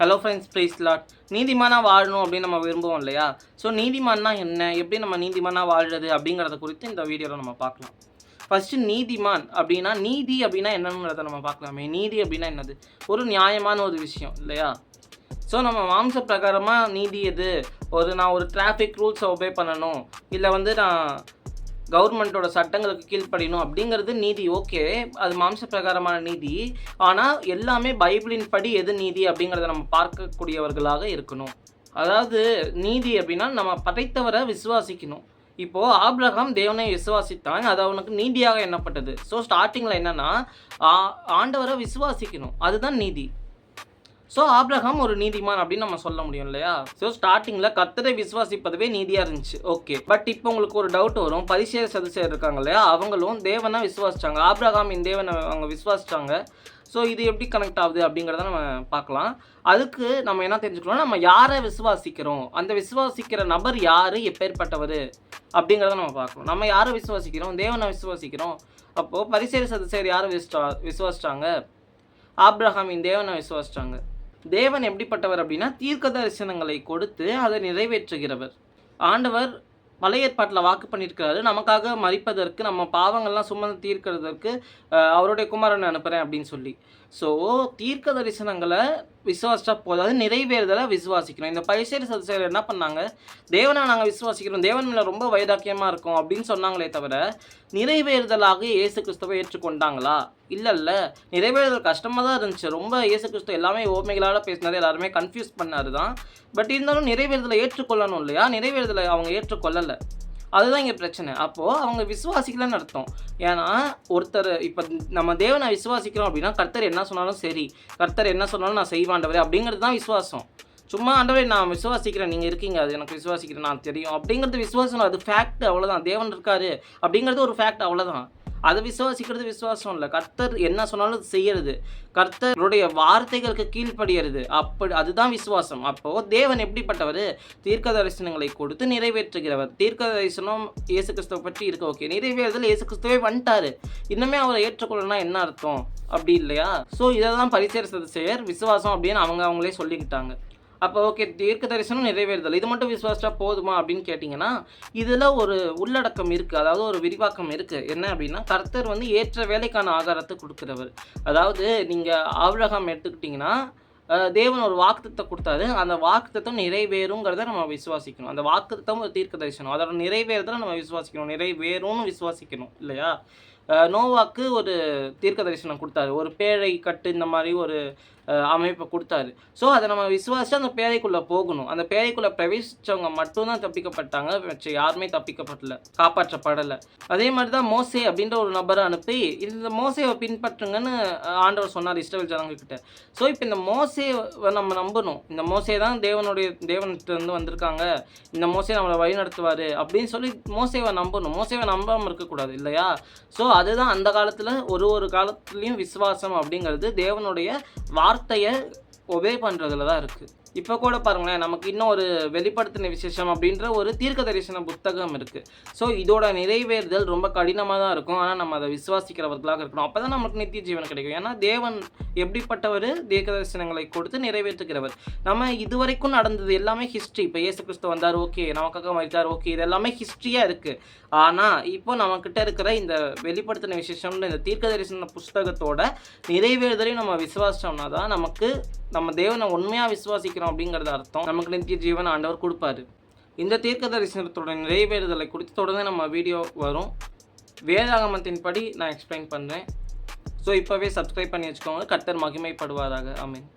Hello friends please lot நீதிமானாக வாழணும் அப்படின்னு நம்ம விரும்புவோம் இல்லையா? ஸோ நீதிமான்னா என்ன? எப்படி நம்ம நீதிமானாக வாழ்றது அப்படிங்கிறத குறித்து இந்த வீடியோவில் நம்ம பார்க்கலாம். ஃபஸ்ட்டு நீதிமான் அப்படின்னா நீதி அப்படின்னா என்னங்கிறத நம்ம பார்க்கலாமே. நீதி அப்படின்னா என்னது? ஒரு நியாயமான ஒரு விஷயம் இல்லையா? ஸோ நம்ம மாம்ச பிரகாரமாக நீதி எது? ஒரு நான் ஒரு டிராஃபிக் ரூல்ஸை ஒபே பண்ணணும். இல்லை வந்து நான் கவர்மெண்ட்டோட சட்டங்களுக்கு கீழ்ப்படியணும் அப்படிங்கிறது நீதி ஓகே. அது மாம்ச பிரகாரமான நீதி. ஆனால் எல்லாமே பைபிளின் படி எது நீதி அப்படிங்கிறத நம்ம பார்க்கக்கூடியவர்களாக இருக்கணும். அதாவது நீதி அப்படின்னா நம்ம படைத்தவரை விசுவாசிக்கணும். இப்போது ஆப்ரஹாம் தேவனை விசுவாசித்தான் அது அவனுக்கு நீதியாக எண்ணப்பட்டது. ஸோ ஸ்டார்டிங்கில் என்னன்னா ஆண்டவரை விசுவாசிக்கணும். அதுதான் நீதி. ஸோ ஆப்ரஹாம் ஒரு நீதிமான் அப்படின்னு நம்ம சொல்ல முடியும் இல்லையா? ஸோ ஸ்டார்டிங்கில் கத்தரை விசுவாசிப்பதுவே நீதியாக இருந்துச்சு. ஓகே பட் இப்போ உங்களுக்கு ஒரு டவுட் வரும். பரிசேர சதுசேர் இருக்காங்க இல்லையா? அவங்களும் தேவனை விசுவாசிச்சாங்க. ஆபிரகாமின் தேவனை அவங்க விசுவாசிச்சாங்க. ஸோ இது எப்படி கனெக்ட் ஆகுது அப்படிங்கிறத நம்ம பார்க்கலாம். அதுக்கு நம்ம என்ன தெரிஞ்சுக்கணும் நம்ம யாரை விசுவாசிக்கிறோம்? அந்த விசுவாசிக்கிற நபர் யார்? எப்பேற்பட்டவர் அப்படிங்கிறத நம்ம பார்க்கணும். நம்ம யாரை விசுவாசிக்கிறோம்? தேவனை விசுவாசிக்கிறோம். அப்போது பரிசேர சதுசேர் யாரை விசுவா விசுவாசிச்சாங்க? ஆப்ரஹாமின் தேவனை விசுவாசிச்சாங்க. தேவன் எப்படிப்பட்டவர் அப்படின்னா தீர்க்க தரிசனங்களை கொடுத்து அதை நிறைவேற்றுகிறவர். ஆண்டவர் பழைய ஏற்பாட்டில் வாக்கு பண்ணியிருக்கிறாரு. நமக்காக மறிப்பதற்கு நம்ம பாவங்கள்லாம் சுமந்து தீர்க்கிறதற்கு அஹ், அவருடைய குமாரனை அனுப்புகிறேன் அப்படின்னு சொல்லி. ஸோ தீர்க்க தரிசனங்களை விசுவாசிச்சா போதாது நிறைவேறுதலை விசுவாசிக்கணும். இந்த பரிசேரி சதுசேர் என்ன பண்ணாங்க? தேவனை நாங்கள் விசுவாசிக்கிறோம். தேவன் மேலே ரொம்ப வைராக்கியமாக இருக்கும் அப்படின்னு சொன்னாங்களே தவிர நிறைவேறுதலாக இயேசு கிறிஸ்துவை ஏற்றுக்கொண்டாங்களா? இல்லை இல்லை நிறைவேறுதல் கஷ்டமாக தான் இருந்துச்சு. ரொம்ப இயேசு கிறிஸ்து எல்லாமே ஓமைகளால் பேசினது எல்லாருமே கன்ஃபியூஸ் பண்ணாரு தான். பட் இருந்தாலும் நிறைவேறுதலை ஏற்றுக்கொள்ளணும் இல்லையா? நிறைவேறுதலை அவங்க ஏற்றுக்கொள்ளலை. அதுதான் இங்கே பிரச்சனை. அப்போது அவங்க விசுவாசிக்கலன்னு அர்த்தம். ஏன்னா ஒருத்தர் இப்போ நம்ம தேவனை விசுவாசிக்கிறோம் அப்படின்னா கர்த்தர் என்ன சொன்னாலும் சரி. கர்த்தர் என்ன சொன்னாலும் நான் செய்வாண்டவரே அப்படிங்கிறது தான் விசுவாசம். சும்மா ஆண்டவரே நான் விசுவாசிக்கிறேன் நீங்கள் இருக்கீங்க அது எனக்கு விசுவாசிக்கிறேன் நான் தெரியும் அப்படிங்கிறது விசுவாசம் அது ஃபேக்ட் அவ்வளோதான் தேவன் இருக்காரு அப்படிங்கிறது ஒரு ஃபேக்ட் அவ்வளோதான் அதை விசுவாசிக்கிறது விசுவாசம் இல்லை. கர்த்தர் என்ன சொன்னாலும் செய்யறது. கர்த்தருடைய வார்த்தைகளுக்கு கீழ்ப்படுகிறது அப்படி அதுதான் விசுவாசம். அப்போது தேவன் எப்படிப்பட்டவர்? தீர்க்க தரிசனங்களை கொடுத்து நிறைவேற்றுகிறவர். தீர்க்க தரிசனம் இயேசு கிறிஸ்துவை பற்றி இருக்க. ஓகே நிறைவேறதில் இயேசு கிறிஸ்துவே வந்துட்டாரு. இன்னுமே அவரை ஏற்றுக்கொள்ளனா என்ன அர்த்தம்? அப்படி இல்லையா? ஸோ இதை தான் பரிசேர சதசேயர் விசுவாசம் அப்படின்னு அவங்க அவங்களே சொல்லிக்கிட்டாங்க. அப்போ ஓகே தீர்க்க தரிசனம் நிறைவேறுதல். இது மட்டும் விசுவாசிச்சா போதுமா அப்படின்னு கேட்டிங்கன்னா இதில் ஒரு உள்ளடக்கம் இருக்குது அதாவது ஒரு விரிவாக்கம் இருக்குது என்ன அப்படின்னா கர்த்தர் வந்து ஏற்ற வேலைக்கான ஆகாரத்தை கொடுக்குறவர். அதாவது நீங்கள் ஆபிரகாம் எடுத்துக்கிட்டிங்கன்னா தேவன் ஒரு வாக்குத்தத்தை கொடுத்தாரு. அந்த வாக்குத்தம் நிறைவேறுங்கிறத நம்ம விசுவாசிக்கணும். அந்த வாக்குத்தம் ஒரு தீர்க்க தரிசனம் அதோட நிறைவேறுதலை நம்ம விசுவாசிக்கணும். நிறைவேறும்னு விசுவாசிக்கணும். இல்லையா? நோவாக்கு ஒரு தீர்க்க தரிசனம் கொடுத்தாரு. ஒரு பேழை கட்டு இந்த மாதிரி ஒரு அமைப்பை கொடுத்தாரு. ஸோ அதை நம்ம விசுவாசி அந்த பேரைக்குள்ளே போகணும். அந்த பேரைக்குள்ளே பிரவேசித்தவங்க மட்டும்தான் தப்பிக்கப்பட்டாங்க. மற்ற யாருமே தப்பிக்கப்படல காப்பாற்றப்படலை. அதே மாதிரி தான் மோசே அப்படின்ற ஒரு நபரை அனுப்பி இந்த மோசையை பின்பற்றுங்கன்னு ஆண்டவர் சொன்னார் இஸ்ரவேல் ஜனங்கக்கிட்ட ஸோ இப்போ இந்த மோசேவை நம்ம நம்பணும். இந்த மோசே தான் தேவனுடைய தேவன்கிட்ட வந்திருக்காங்க. இந்த மோசே நம்மளை வழி நடத்துவார் அப்படின்னு சொல்லி மோசேவை நம்பணும். மோசேவை நம்பாமல் இருக்கக்கூடாது இல்லையா? ஸோ அதுதான் அந்த காலத்தில் ஒரு ஒரு காலத்துலேயும் விசுவாசம் அப்படிங்கிறது தேவனுடைய வார்த்தை வார்த்தையை ஒபே பண்ணுறதுல தான் இருக்குது இப்போ கூட பாருங்களேன் நமக்கு இன்னும் ஒரு வெளிப்படுத்தின விசேஷம் அப்படின்ற ஒரு தீர்க்க தரிசன புத்தகம் இருக்குது ஸோ இதோட நிறைவேறுதல் ரொம்ப கடினமாக தான் இருக்கும். ஆனால் நம்ம அதை விசுவாசிக்கிறவர்களாக இருக்கணும். அப்போ தான் நமக்கு நித்திய ஜீவன் கிடைக்கும். ஏன்னா தேவன் எப்படிப்பட்டவர்? தீர்க்க தரிசனங்களை கொடுத்து நிறைவேற்றுகிறவர். நம்ம இதுவரைக்கும் நடந்தது எல்லாமே ஹிஸ்ட்ரி இப்போ இயேசு கிறிஸ்து வந்தார் ஓகே. நமக்காக மறித்தார் ஓகே. இது எல்லாமே ஹிஸ்ட்ரியாக இருக்குது ஆனால் இப்போ நம்மக்கிட்ட இருக்கிற இந்த வெளிப்படுத்தின விசேஷம்னு இந்த தீர்க்க தரிசன புஸ்தகத்தோட நிறைவேறுதலையும் நம்ம விசுவாசிச்சோம்னா தான் நமக்கு நம்ம தேவனை உண்மையாக விசுவாசிக்க விசுவாசிக்கிறோம் அப்படிங்கிறது அர்த்தம் நமக்கு நித்திய ஜீவன் ஆண்டவர் கொடுப்பாரு. இந்த தீர்க்க தரிசனத்தோட நிறைவேறுதலை குறித்து தொடர்ந்து நம்ம வீடியோ வரும். வேதாகமத்தின் படி நான் எக்ஸ்பிளைன் பண்ணுறேன் ஸோ இப்போவே சப்ஸ்கிரைப் பண்ணி வச்சுக்கோங்க. கர்த்தர் மகிமைப்படுவாராக. மீன்